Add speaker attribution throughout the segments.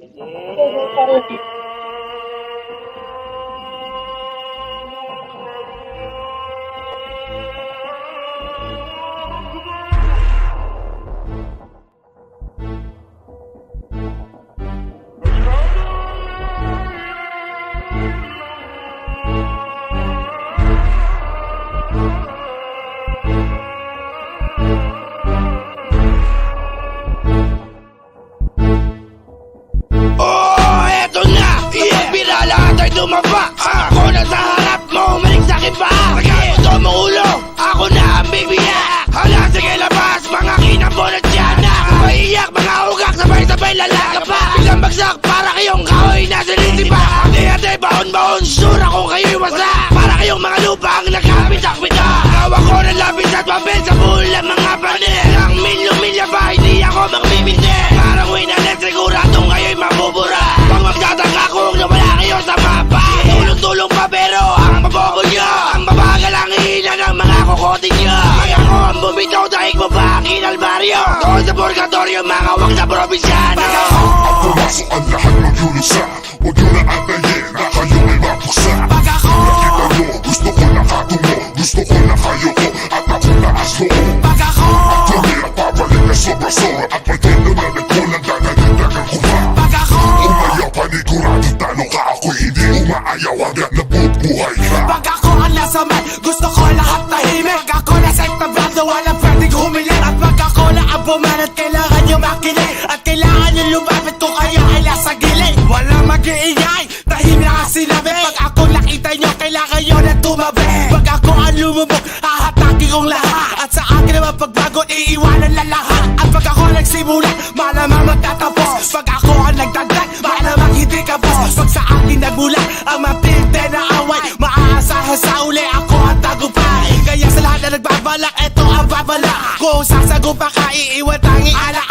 Speaker 1: どうぞ。Ay dumapa! Ako na sa harap mo, umalik sa akin pa! Sige, gusto mo ulo! Ako na ang bibiyak! Hala, sige labas! Mga kinabunot dyan na! Maiyak, mga ugak, sabay-sabay lalaga pa! Biglang bagsak, para kayong kahoy na sinisipa! Ate-ate, baon-baon, sure akong kayo'y wasa! Para kayong mga lupang nagkapitak-pita! Hawak ko ng lapis at papel sa bulan mga panel! Ang milyo-milya ba, ang kinalbaryo? Doon sa purgatorio, mga wag na probinsyano!
Speaker 2: Pumasok ang lahat maglulusa Huwag nyo na antayin na kayo ay mapuksa
Speaker 1: Pag ako,
Speaker 2: Nakita nyo, gusto ko nakatungo Gusto ko na kayo ko at ako taas loob
Speaker 1: pag ako,
Speaker 2: Tumira pabalik na sobra-sobra At may tendo na
Speaker 1: Walang mag-iingay, tahimik ang sinabi. Pag ako nakita nyo, kailangan nyo na tumabi. Pag ako ang lumubog, hahatakin kong lahat. At sa akin naman pagbago, iiwanan na lahat. At pag ako nagsimula, malamang magtatapos. Pag ako ang nagdagdag, malamang hindi ka boss. Pag sa akin nagmula, ang mapinte na away. Maaasahan sa uli, ako ang tagumpay. Kaya sa lahat na nagbabalak, eto ang babala. Kung sasagupa ka, iiwan tanging ala-ala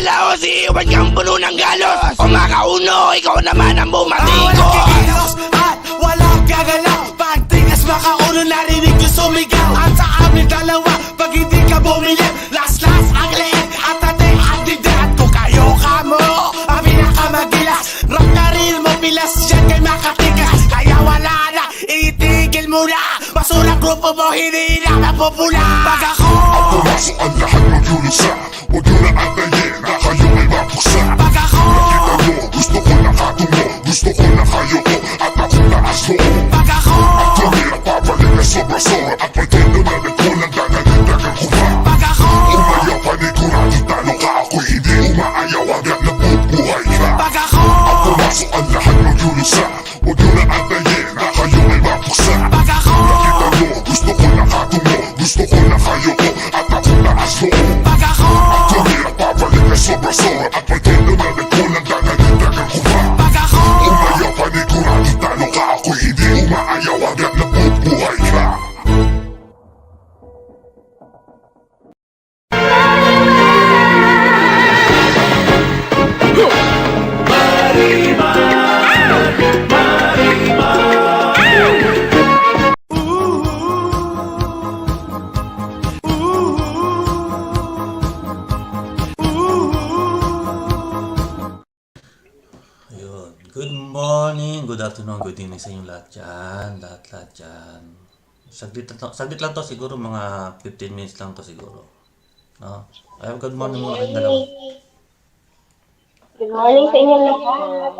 Speaker 1: Di malalaos, iiwan kang puno ng galos. O makauno, ikaw naman ang bumatikos Walang at walang gagalaw. Pagtingas makauno, narinig ko sumigaw. At sa amin dalawa, pag hindi ka bumili Last last ang liit at ate ang dide At kung kayo ka mo, ang pinakamagilas. Rap na rin mo, pilas yan kay makatigas. Kaya wala na, itigil mo na. Basura grupo mo, hindi na napupula Pag ako,
Speaker 2: Pumasok ang lahat maglulusa Huwag nyo na antayin na kayo pabalik
Speaker 3: morning, good afternoon, good evening sa inyong lahat dyan. Lahat-lahat dyan. Saglit, saglit lang to siguro, mga 15 minutes lang to siguro. No? Ay, good morning muna kayong dalawa.
Speaker 4: Good morning sa inyo lahat.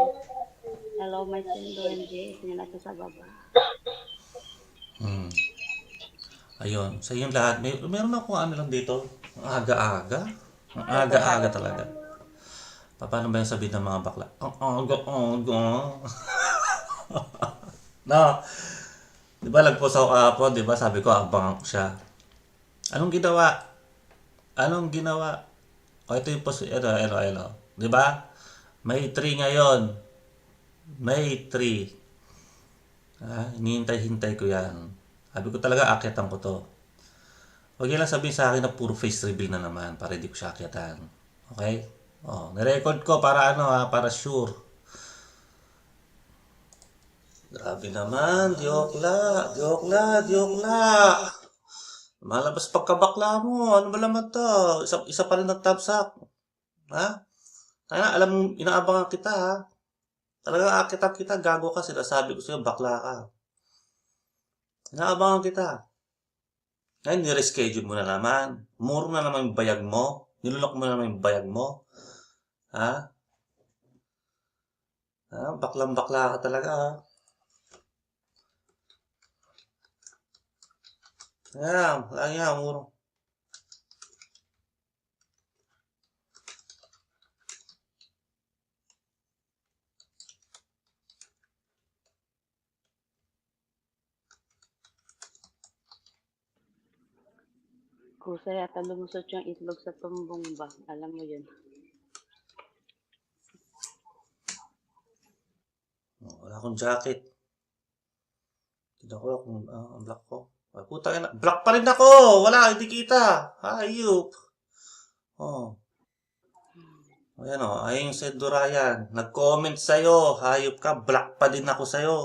Speaker 5: Hello, my friend MJ. Tingnan natin sa baba.
Speaker 3: Hmm. Ayun, sa inyong lahat, may, meron ako ano lang dito. Aga-aga. Aga-aga talaga. Pa- Paano ba yung sabihin ng mga bakla? Ang aga, aga. no. Di ba lagpos ako kahapon, di ba? Sabi ko, abangan ko siya. Anong ginawa? Anong ginawa? O, ito yung post, ito, ito, ito. Di ba? May 3 ngayon. May 3. Ah, hinihintay-hintay ko yan. Sabi ko talaga, akyatan ko to. Huwag lang sabihin sa akin na puro face reveal na naman para hindi ko siya akyatan. Okay? Oh, nirecord ko para ano ha, para sure. Grabe naman, diokla, diokla, diokla. Malabas pagkabakla mo, ano ba naman to? Isa, isa pa rin nagtabsak. Ha? Kaya alam mo, inaabangan kita ha. Talaga akitan kita, gago ka, sinasabi ko sa'yo, bakla ka. Inaabangan kita. Ngayon, nireschedule mo na naman. Muro na naman yung bayag mo. Nilunok mo na naman yung bayag mo. Ha? Ha? Baklang-bakla ka talaga, ha? Ayan, lagi yan, muro.
Speaker 5: Kusa yata lumusot yung itlog sa tumbong ba? Alam mo yun.
Speaker 3: Oh, wala akong jacket. Tignan ko kung ah, ang black ko. Ay, puta na. Black pa rin ako! Wala, hindi kita. Hayop. Oh. Ayan o, ayun si Durayan. Nag-comment sa'yo. Hayop ka, black pa din ako sa'yo.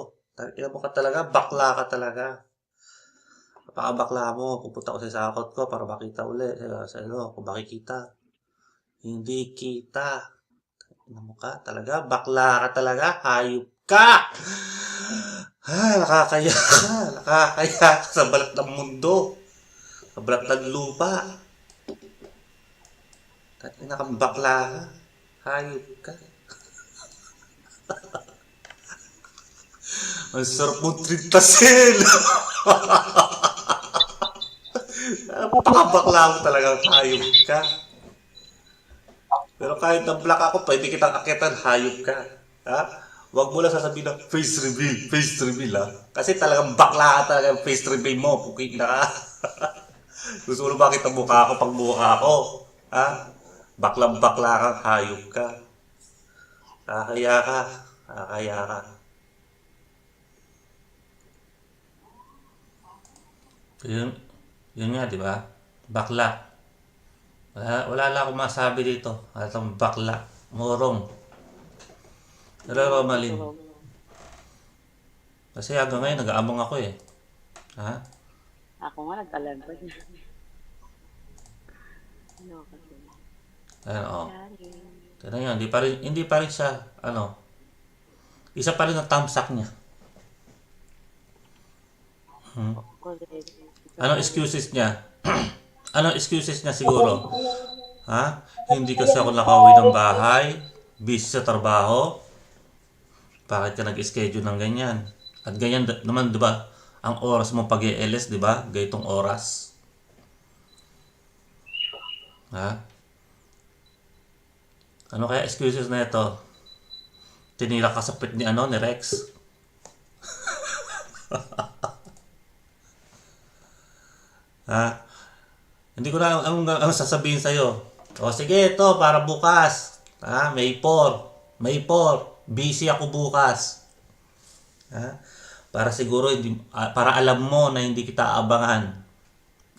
Speaker 3: Ina mo ka talaga, bakla ka talaga. Napakabakla mo. Pupunta ko sa sakot ko para makita uli. Sa, sa ano, kung makikita. Hindi kita. Ina mo ka talaga, bakla ka talaga. Hayop ka! Ah, nakakaya ka. Nakakaya ka sa balat ng mundo. Sa balat ng lupa. Kahit nakambakla ka. Hayop ka. Ang sarap mong trintasil. Napakabakla mo talaga. Hayop ka. Pero kahit na black ako, pwede kitang akitan, hayop ka. Ha? Huwag mo lang sasabihin na face reveal, face reveal ha. Kasi talagang bakla ka talaga yung face reveal mo. Puking na ka. Gusto mo bakit ang mukha ko pag mukha ko? Ha? Baklang bakla kang hayop ka. Kakaya ka. Kakaya ka. Yun, yun nga, di ba? Bakla. Wala, wala lang akong masabi dito. Atong bakla. Morong. Pero malin. Kasi hanggang ngayon, nag-aamong ako eh. Ha?
Speaker 5: Ako nga nagkalagod. ano kasi?
Speaker 3: Ayan, oh.
Speaker 5: Sorry.
Speaker 3: Tignan nyo, hindi pa rin, hindi pa rin siya, ano, isa pa rin ang tamsak niya.
Speaker 5: Correct.
Speaker 3: Anong excuses niya? Anong excuses niya siguro? Ha? Hindi kasi ako nakauwi ng bahay, busy sa trabaho. Bakit ka nag-schedule ng ganyan? At ganyan naman, di ba? Ang oras mo pag ls di ba? Gaytong oras. Ha? Ano kaya excuses na ito? Tinira ka sa pit ni ano, ni Rex? ha? Hindi ko na alam ang, ang sasabihin sa'yo. O sige, ito, para bukas. Ha? May 4. May 4. Busy ako bukas. Ha? Para siguro, hindi, para alam mo na hindi kita abangan.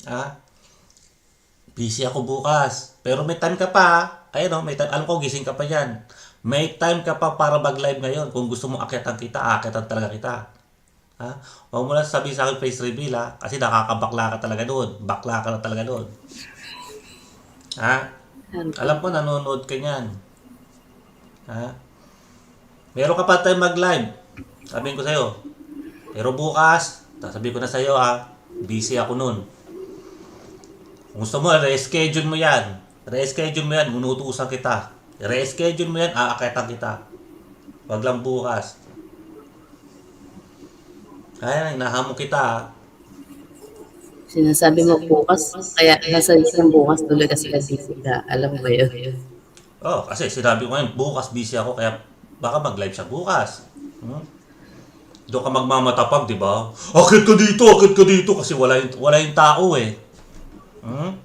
Speaker 3: Ha? Busy ako bukas. Pero may time ka pa. Ayun o, may time. Alam ko, gising ka pa yan. May time ka pa para mag-live ngayon. Kung gusto mo akyatan kita, akyatan talaga kita. Ha? Huwag mo lang sabihin sa akin face reveal ha. Kasi nakakabakla ka talaga doon. Bakla ka na talaga doon. Ha? Alam ko nanonood ka niyan. Ha? Meron ka pa tayo mag-live. Sabihin ko sa'yo. Pero bukas, sasabihin ko na sa'yo ha, busy ako noon. Kung gusto mo, reschedule mo yan. Reschedule mo yan, unutusan kita. Reschedule mo yan, aakitan kita. Wag lang bukas. Kaya, inahamon kita ha.
Speaker 6: Sinasabi mo bukas, kaya nasa isang bukas tuloy kasi kasi ka. Alam mo ba yun?
Speaker 3: Oh, kasi sinabi ko ngayon, bukas busy ako, kaya baka mag-live siya bukas. Hmm? Doon ka magmamatapag, di ba? Akit ka dito, akit ka dito, kasi wala yung, wala yung tao eh. Hmm?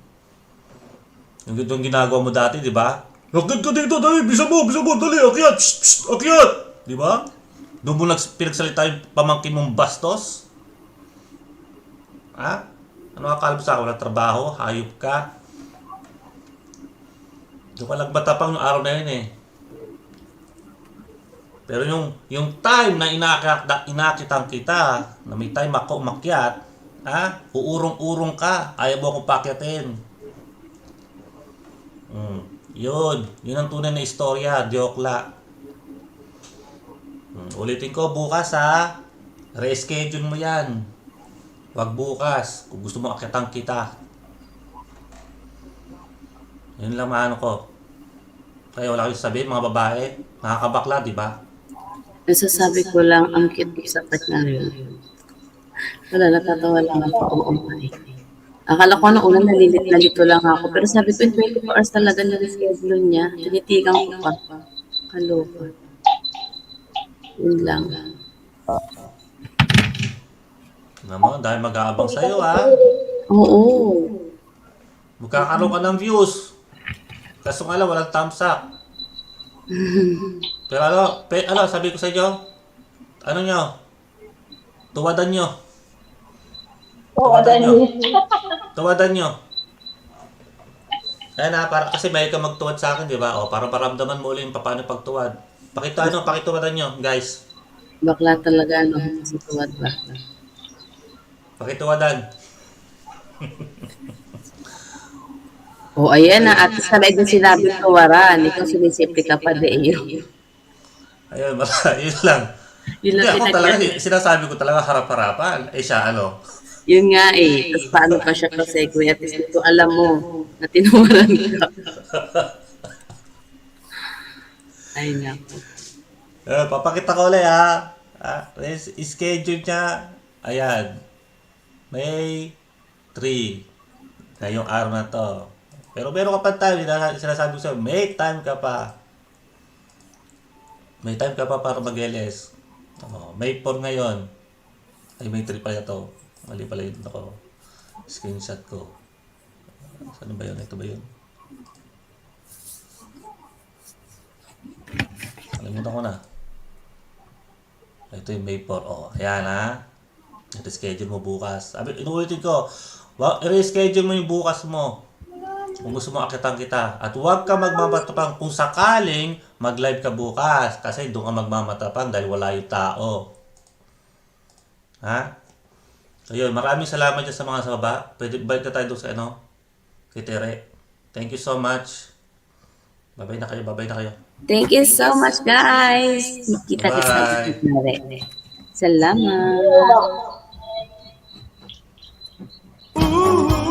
Speaker 3: Yung, yung ginagawa mo dati, di ba? Akit ka dito, dali, bisa mo, bisa mo, dali, akyat, psst, psst, akyat! Di ba? Doon mo nags- pinagsalita yung pamangkin mong bastos? Ha? Ano akala mo sa akin? Walang trabaho? Hayop ka? Doon ka lang matapang yung araw na yun eh. Pero yung yung time na inakit na inakitan kita, na may time ako umakyat, ha? Uurong-urong ka, ayaw mo akong pakyatin. Mm. Yun, yun ang tunay na istorya, diokla. Ulitin ko bukas ha. Reschedule mo yan. Wag bukas, kung gusto mo akyatan kita. Yun lang maano ko. Kaya wala kayong sabihin mga babae, nakakabakla, di ba?
Speaker 5: Nasasabi ko lang, ang cute ko sa part na yun. Wala, natatawa lang ako. Oo, okay. Akala ko na una nalilit na lito lang ako. Pero sabi ko, 24 hours talaga na schedule niya. Tinitigan ko pa. Kaloka. Yun lang.
Speaker 3: Naman, dahil mag-aabang sa'yo ha.
Speaker 5: Oo.
Speaker 3: Magkakaroon ka ng views. Kaso nga lang, walang thumbs up. Pero ano, pe, ano, sabi ko sa inyo, ano nyo? Tuwadan nyo.
Speaker 4: Oo,
Speaker 3: Tuwadan nyo. Tuwadan nyo. Ayan na, para, kasi may ka magtuwad sa akin, di ba? O, para paramdaman mo ulit yung paano pagtuwad. Pakita ano, pakituwadan nyo, guys.
Speaker 5: Bakla talaga, no? Sa tuwad ba?
Speaker 3: Pakituwadan.
Speaker 5: O, oh, ayan na. At sabay din sinabi ko, Waran. Ikaw sumisipli ka pa din.
Speaker 3: Ayun, mara, yun lang.
Speaker 5: Yun
Speaker 3: Hindi,
Speaker 5: lang
Speaker 3: ako
Speaker 5: pinag-
Speaker 3: talaga, sinasabi ko talaga harap-harapan. Eh siya, ano?
Speaker 5: Yun nga eh. Tapos paano pa siya kasi, Kuya? At least ito alam mo na tinuwaran ka. Ay, naku.
Speaker 3: Eh, papakita ko ulit ha. Ah, schedule niya. Ayan. May 3. Ngayong araw na to. Pero meron ka pa time. Sina- Sinasabi ko sa'yo, may time ka pa. May time ka pa para mag-LS. Oh, may 4 ngayon. Ay, may 3 pala to. Mali pala yun ako. Screenshot ko. Saan ba yun? Ito ba yun? Kalimutan ko na. Ito yung May 4. Oh, ayan ha. I-schedule mo bukas. Sabi, inuulitin ko. I-reschedule mo yung bukas mo. Kung gusto mo akitan kita. At huwag ka magmamatapang kung sakaling mag-live ka bukas. Kasi doon ka magmamatapang dahil wala yung tao. Ha? So yun, maraming salamat dyan sa mga sa baba. Pwede balik na tayo doon sa ano? Kay Tere. Thank you so much. Babay na kayo, babay na kayo.
Speaker 5: Thank you so much, guys. Kita-kita.
Speaker 3: Bye.
Speaker 5: Salamat.
Speaker 6: Marimar,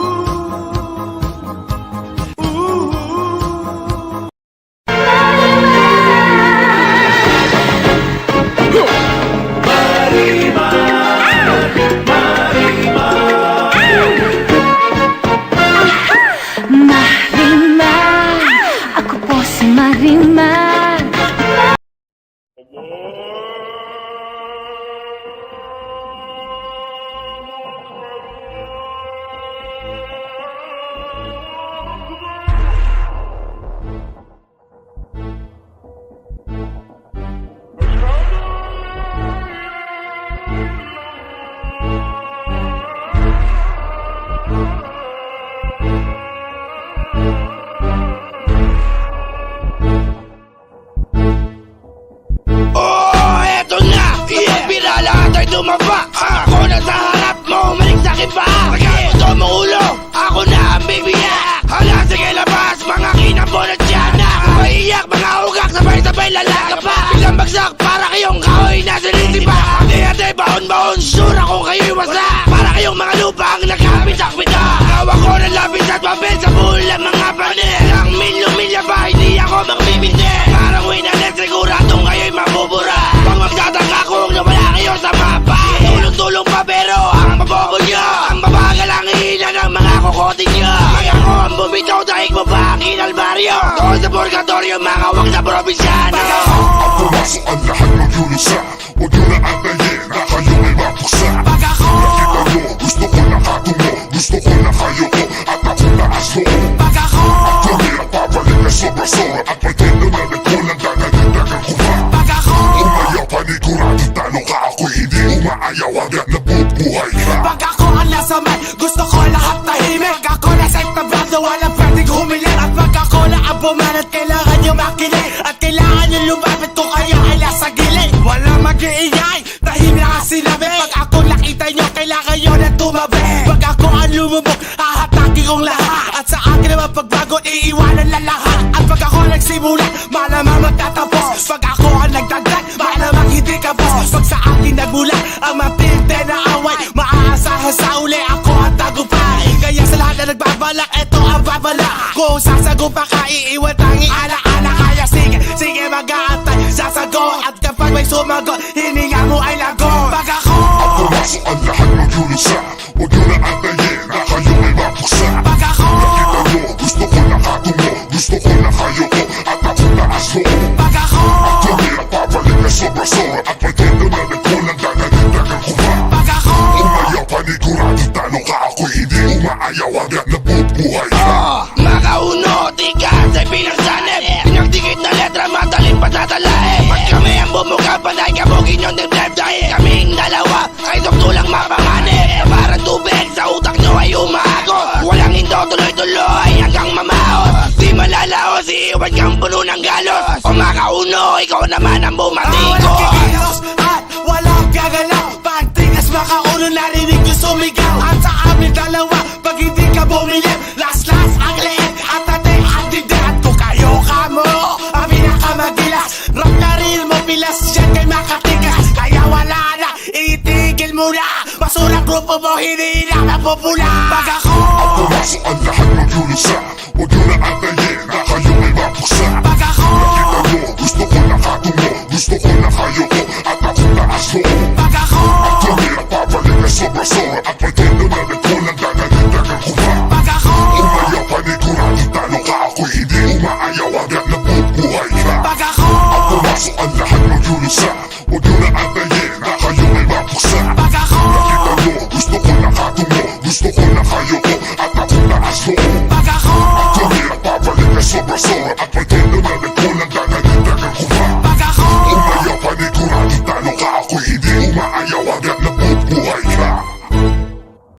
Speaker 1: kayong kahoy na sinisipa Ate-ate, baon-baon, sure akong kayo'y wasak Para kayong mga lupang nagkapitak-pita Gawa ko ng labis at papel sa ng mga ang bumitaw, dahil mo ba ang kinalbaryo Doon sa purgatorio Mga wag na probinsyano.
Speaker 2: Ang pumasok ang maglulusa Huwag nyo na antayin
Speaker 1: bumanat Kailangan nyo makinig At kailangan nyo lumapit Kung kayo ay nasa gilid. Walang mag-iingay Tahimik ang sinabi Pag ako nakita nyo Kailangan nyo na tumabi. Pag ako ang lumubog Hahatakin kong lahat. At sa akin naman pagbago Iiwanan lang lahat. At pag ako nagsimula Malamang magtatapos. Pag ako ang nagdagdag Malamang hindi kapos. Pag sa akin nagmula Ang mapinte na away Maaasahan sa uli Ako Kaya sa lahat na nagbabalak Ito ang babala. Kung sasagupa ka Iiwan tangi ala-ala. Kaya sige, sige mag-aantay Sasagot. At kapag may sumagot Hininga mo ay lagot. Pag ako
Speaker 2: Pumasok ang lahat Huwag
Speaker 1: ikaw naman ang bumatikos at walang gagalaw Pagtingas makauno, narinig ko sumigaw. At sa amin dalawa, pag hindi ka bumili Last last ang liit. At ate ang dide At kung kayo ka mo, ang pinakamadilas Rock na rin mo, pilas yan kay makatigas. Kaya wala na, itigil mo na. Masurang grupo mo, hindi na mapupula Pag ako,
Speaker 2: Pumasok ang lahat maglulusa Huwag nyo na antayin
Speaker 1: Sola,
Speaker 2: paga sola, sola, sola, sola, sola, sola,